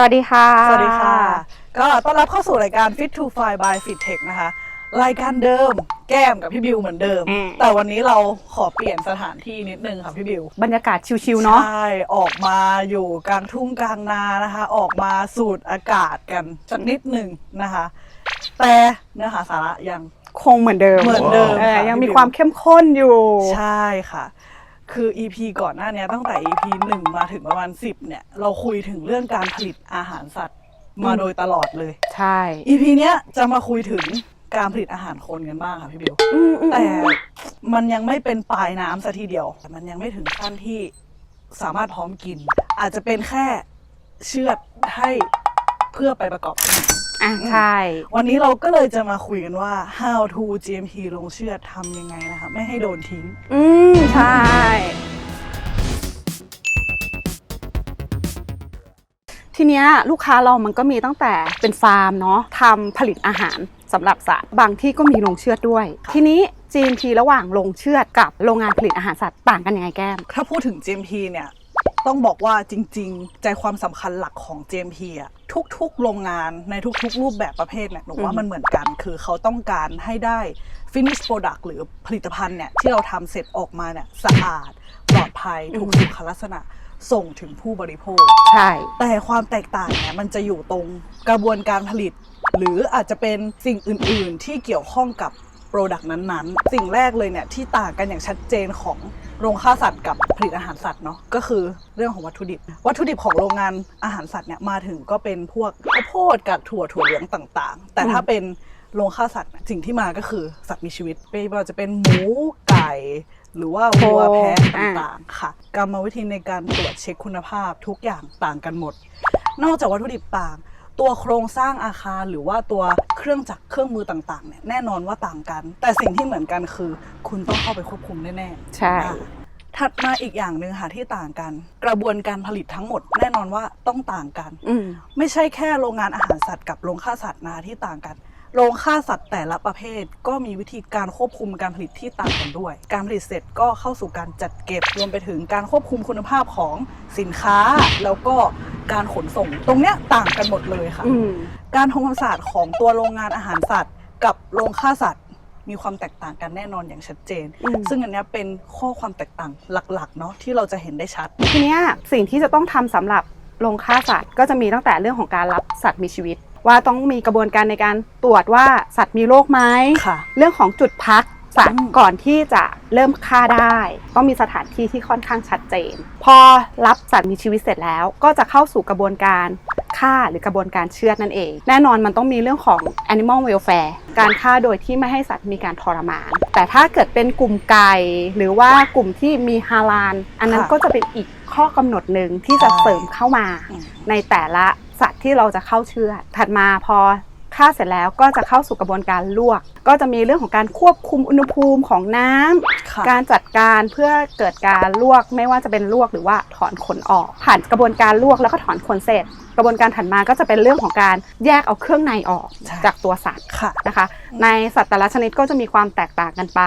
สวัสดีค่ะ สวัสดีค่ะ ก็ต้อนรับเข้าสู่รายการ Fit to Fly by Fit Tech นะคะ รายการเดิมแก้มกับพี่บิวเหมือนเดิม อืม แต่วันนี้เราขอเปลี่ยนสถานที่นิดนึงค่ะพี่บิวบรรยากาศชิวๆเนาะ ใช่ออกมาอยู่กลางทุ่งกลางนานะคะ ออกมาสูดอากาศกันสักนิดหนึ่งนะคะ แต่เนื้อหาสาระยัง คงเหมือนเดิมเหมือนเดิมออค่ะยังพี่มีบิวความเข้มข้นอยู่ ใช่ค่ะ คือ EP ก่อนหน้าเนี้ยตั้งแต่ EP หนึ่งมาถึงประมาณ10เนี่ย เราคุยถึงเรื่องการผลิตอาหารสัตว์มาอืมโดยตลอดเลย ใช่ EP เนี้ยจะมาคุยถึงการผลิตอาหารคนกันบ้างค่ะพี่บิวอืมอืมแต่อืมมันยังไม่เป็นปลายน้ำซะทีเดียว มันยังไม่ถึงขั้นที่สามารถพร้อมกิน อาจจะเป็นแค่เชือดให้เพื่อไปประกอบอาหาร อะใช่ วันนี้เราก็เลยจะมาคุยกันว่า how to GMP ลงเชือดทำยังไงนะคะไม่ให้โดนทิ้ง อืมใช่ ทีเนี้ยลูกค้าเรามันก็มีตั้งแต่เป็นฟาร์มเนาะทำผลิตอาหารสำหรับสัตว์บางที่ก็มีโรงเชือดด้วย ทีนี้ GMP ระหว่างโรงเชือดกับโรงงานผลิตอาหารสัตว์ต่างกันยังไงแก้ม ถ้าพูดถึง GMP เนี่ย ต้องบอกว่าจริง ๆ ใจความสำคัญหลักของ GMP อะทุกๆ โรงงานในทุกๆ รูปแบบประเภทเนี่ยหนูว่าอืมมันเหมือนกัน คือเขาต้องการให้ได้ finish product หรือผลิตภัณฑ์เนี่ยที่เราทำเสร็จออกมาเนี่ยสะอาดปลอดภัยถูกสุขลักษณะส่งถึงผู้บริโภค ใช่ แต่ความแตกต่างเนี่ยมันจะอยู่ตรงกระบวนการผลิต หรืออาจจะเป็นสิ่งอื่น ๆ ที่เกี่ยวข้องกับโปรดักต์นั้น ๆ สิ่งแรกเลยเนี่ยที่ต่างกันอย่างชัดเจนของ โรงฆ่าสัตว์กับผลิตอาหารสัตว์เนาะก็คือเรื่องของวัตถุดิบ วัตถุดิบของโรงงานอาหารสัตว์เนี่ยมาถึงก็เป็นพวกข้าวโพดกับถั่วถั่วเหลืองต่างๆ แต่ถ้าเป็นโรงฆ่าสัตว์สิ่งที่มาก็คือสัตว์มีชีวิตไม่ว่าจะเป็นหมูไก่หรือว่าวัวแพะต่างๆค่ะ กรรมวิธีในการตรวจเช็คคุณภาพทุกอย่างต่างกันหมด นอกจากวัตถุดิบต่าง ตัวโครงสร้างอาคารหรือว่าตัวเครื่องจักรเครื่องมือต่างๆเนี่ยแน่นอนว่าต่างกัน แต่สิ่งที่เหมือนกันคือ คุณต้องเข้าไปควบคุมแน่ๆใช่ อะถัดมาอีกอย่างหนึ่งค่ะที่ต่างกัน กระบวนการผลิตทั้งหมด แน่นอนว่าต้องต่างกัน อืม ไม่ใช่แค่โรงงานอาหารสัตว์กับโรงฆ่าสัตว์นะคะที่ต่างกัน โรงฆ่าสัตว์แต่ละประเภท ก็มีวิธีการควบคุมการผลิตที่ต่างกันด้วย การผลิตเสร็จก็เข้าสู่การจัดเก็บรวมไปถึงการควบคุมคุณภาพของสินค้า แล้วก็ การขนส่ง ตรงเนี้ยต่างกันหมดเลยค่ะ อืม การทำความสะอาดของตัวโรงงานอาหารสัตว์ กับโรงฆ่าสัตว์ มีความแตกต่างกันแน่นอนอย่างชัดเจน อืม ซึ่งอันเนี้ยเป็นข้อความแตกต่างหลักๆเนาะที่เราจะเห็นได้ชัด ทีเนี้ยสิ่งที่จะต้องทำสำหรับโรงฆ่าสัตว์ก็จะมีตั้งแต่เรื่องของการรับสัตว์มีชีวิต ว่าต้องมีกระบวนการในการตรวจว่าสัตว์มีโรคไหมค่ะ เรื่องของจุดพัก สัตว์ก่อนที่จะเริ่มฆ่าได้ต้องมีสถานที่ที่ค่อนข้างชัดเจน พอรับสัตว์มีชีวิตเสร็จแล้ว ก็จะเข้าสู่กระบวนการฆ่าหรือกระบวนการเชือดนั่นเอง แน่นอนมันต้องมีเรื่องของ animal welfare การฆ่าโดยที่ไม่ให้สัตว์มีการทรมาน แต่ถ้าเกิดเป็นกลุ่มไก่หรือว่ากลุ่มที่มีฮาลาลอันนั้นก็จะเป็นอีกข้อกำหนดหนึ่งที่จะเสริมเข้ามาในแต่ละสัตว์ที่เราจะเข้าเชือดถัดมาพอ ฆ่าเสร็จแล้วก็จะเข้าสู่กระบวนการลวก ก็จะมีเรื่องของการควบคุมอุณหภูมิของน้ำค่ะการจัดการเพื่อเกิดการลวกไม่ว่าจะเป็นลวกหรือว่าถอนขนออก ผ่านกระบวนการลวกแล้วก็ถอนขนเสร็จ กระบวนการถัดมาก็จะเป็นเรื่องของการแยกเอาเครื่องในออกใช่จากตัวสัตว์ค่ะนะคะ ในสัตว์แต่ละชนิดก็จะมีความแตกต่างกันไป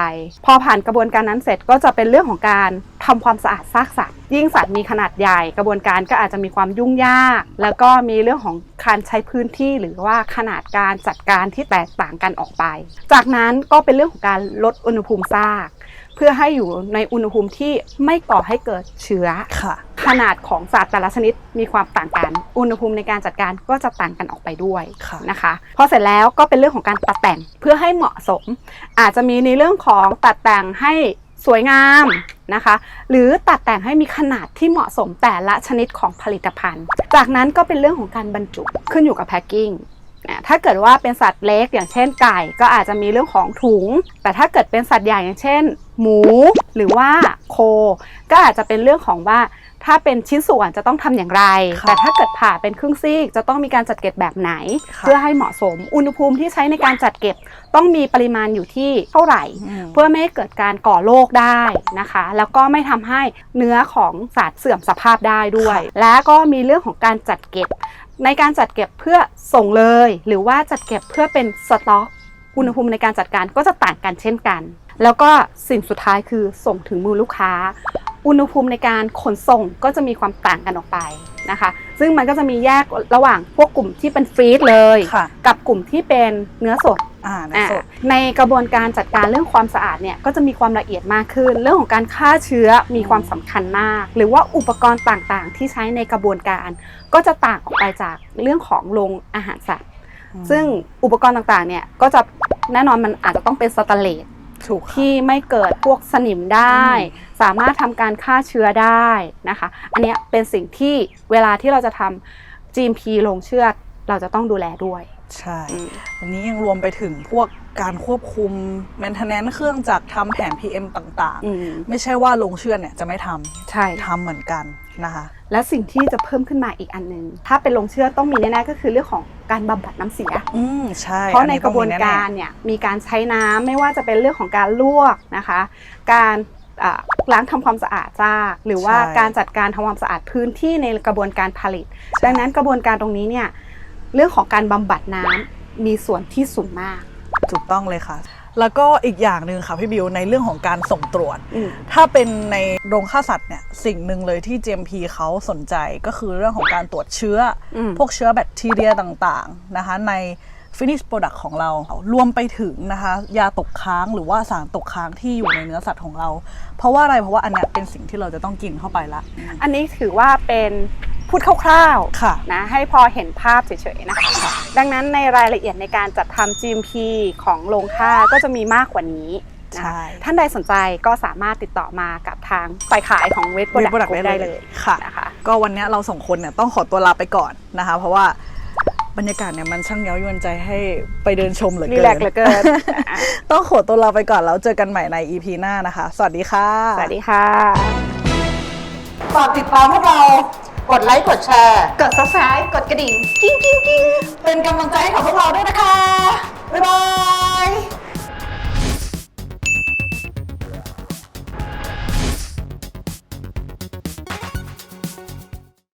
พอผ่านกระบวนการนั้นเสร็จก็จะเป็นเรื่องของการทำความสะอาดซากสัตว์ ยิ่งสัตว์มีขนาดใหญ่กระบวนการก็อาจจะมีความยุ่งยาก แล้วก็มีเรื่องของการใช้พื้นที่หรือว่าขนาดการจัดการที่แตกต่างกันออกไป จากนั้นก็เป็นเรื่องของการลดอุณหภูมิซาก เพื่อให้อยู่ในอุณหภูมิที่ไม่ก่อให้เกิดเชื้อค่ะ ขนาดของสัตว์แต่ละชนิดมีความต่างกัน อุณหภูมิในการจัดการก็จะต่างกันออกไปด้วยค่ะนะคะพอเสร็จแล้วก็เป็นเรื่องของการตัดแต่งเพื่อให้เหมาะสม อาจจะมีในเรื่องของตัดแต่งให้สวยงามนะคะ หรือตัดแต่งให้มีขนาดที่เหมาะสมแต่ละชนิดของผลิตภัณฑ์ จากนั้นก็เป็นเรื่องของการบรรจุขึ้นอยู่กับแพ็กกิ้งอะถ้าเกิดว่าเป็นสัตว์เล็กอย่างเช่นไก่ ก็อาจจะมีเรื่องของถุง แต่ถ้าเกิดเป็นสัตว์ใหญ่อย่างเช่น หมู หรือว่าโค ก็อาจจะเป็นเรื่องของว่า ถ้าเป็นชิ้นส่วนจะต้องทำอย่างไรค่ะแต่ถ้าเกิดผ่าเป็นครึ่งซีกจะต้องมีการจัดเก็บแบบไหนค่ะเพื่อให้เหมาะสม อุณหภูมิที่ใช้ในการจัดเก็บต้องมีปริมาณอยู่ที่เท่าไหร่อืมเพื่อไม่ให้เกิดการก่อโรคได้นะคะ แล้วก็ไม่ทำให้เนื้อของสัตว์เสื่อมสภาพได้ด้วยค่ะและก็มีเรื่องของการจัดเก็บ ในการจัดเก็บเพื่อส่งเลย หรือว่าจัดเก็บเพื่อเป็นสต็อกอุณหภูมิในการจัดการก็จะต่างกันเช่นกัน แล้วก็สิ่งสุดท้ายคือส่งถึงมือลูกค้า อุณหภูมิในการขนส่งก็จะมีความต่างกันออกไปนะคะ ซึ่งมันก็จะมีแยกระหว่างพวกกลุ่มที่เป็นฟรีซเลยค่ะกับกลุ่มที่เป็นเนื้อสดอ่าในอ่าสดในกระบวนการจัดการเรื่องความสะอาดเนี่ยก็จะมีความละเอียดมากขึ้น เรื่องของการฆ่าเชื้อมีความสำคัญมาก หรือว่าอุปกรณ์ต่างๆ ที่ใช้ในกระบวนการ ก็จะต่างออกไปจากเรื่องของโรงอาหารสัตว์ ซึ่งอุปกรณ์ต่างๆเนี่ยก็จะแน่นอนมันอาจจะต้องเป็นสแตนเลส ถูกค่ะที่ไม่เกิดพวกสนิมได้อืมสามารถทำการฆ่าเชื้อได้นะคะ อันเนี้ยเป็นสิ่งที่เวลาที่เราจะทำ GMP ลงเชือดเราจะต้องดูแลด้วยใช่ อืม อันนี้ยังรวมไปถึงพวกการควบคุม maintenance เครื่องจักรทำแผน PM ต่างอืม ๆ ไม่ใช่ว่าลงเชื่อดเนี่ยจะไม่ทำใช่ ทำเหมือนกัน นะคะและสิ่งที่จะเพิ่มขึ้นมาอีกอันหนึง ถ้าเป็นลงเชื่อดต้องมีแน่ๆก็คือเรื่องของการบำบัดน้ำเสียอืมใช่เพราะในอักระบวนต้องมีแน่ๆการเนี่ยมีการใช้น้ำไม่ว่าจะเป็นเรื่องของการลวกนะคะ การอ่าล้างทำความสะอาดซากหรือว่าใช่การจัดการทำความสะอาดพื้นที่ในกระบวนการผลิต ดังนั้นกระบวนการตรงนี้เนี่ยเรื่องของการบำบัดน้ำมีส่วนที่สูงมาก ถูกต้องเลยค่ะ แล้วก็อีกอย่างหนึ่งค่ะพี่บิวในเรื่องของการส่งตรวจอืมถ้าเป็นในโรงฆ่าสัตว์เนี่ยสิ่งหนึ่งเลยที่ GMP เขาสนใจก็คือเรื่องของการตรวจเชื้ออมพวกเชื้อแบคทีเรียต่างๆนะคะใน finish product ของเรา รวมไปถึงนะคะ ยาตกค้างหรือว่าสารตกค้างที่อยู่ในเนื้อสัตว์ของเรา เพราะว่าอะไรเพราะว่าอันเนี้ยเป็นสิ่งที่เราจะต้องกินเข้าไปละ อันนี้ถือว่าเป็น พูดคร่าวๆค่ะนะให้พอเห็นภาพเฉยๆนะคะ ดังนั้นในรายละเอียดในการจัดทำ GMP ของโรงฆ่าก็จะมีมากกว่านี้นะใช่ท่านใดสนใจก็สามารถติดต่อมากับทางฝ่ายขายของเวทโปรดัก Product ต์ได้เลยค่ะ นะคะ ก็วันเนี้ยเราสองคนเนี่ยต้องขอตัวลาไปก่อนนะคะ เพราะว่าบรรยากาศเนี่ยมันช่างเย้ายวนใจให้ไปเดินชมเหลือรีเกิแลกซ์เหลือเกินอะต้องขอตัวลาไปก่อนแล้วเจอกันใหม่ใน EP หน้านะคะ สวัสดีค่ะ สวัสดีค่ะ ฝากติดตามพวกเรา กดไลค์ กดแชร์ กด subscribe กดกระดิ่ง กิ้งกิ้งกิ้งเป็นกำลังใจให้กับพวกเราด้วยนะคะ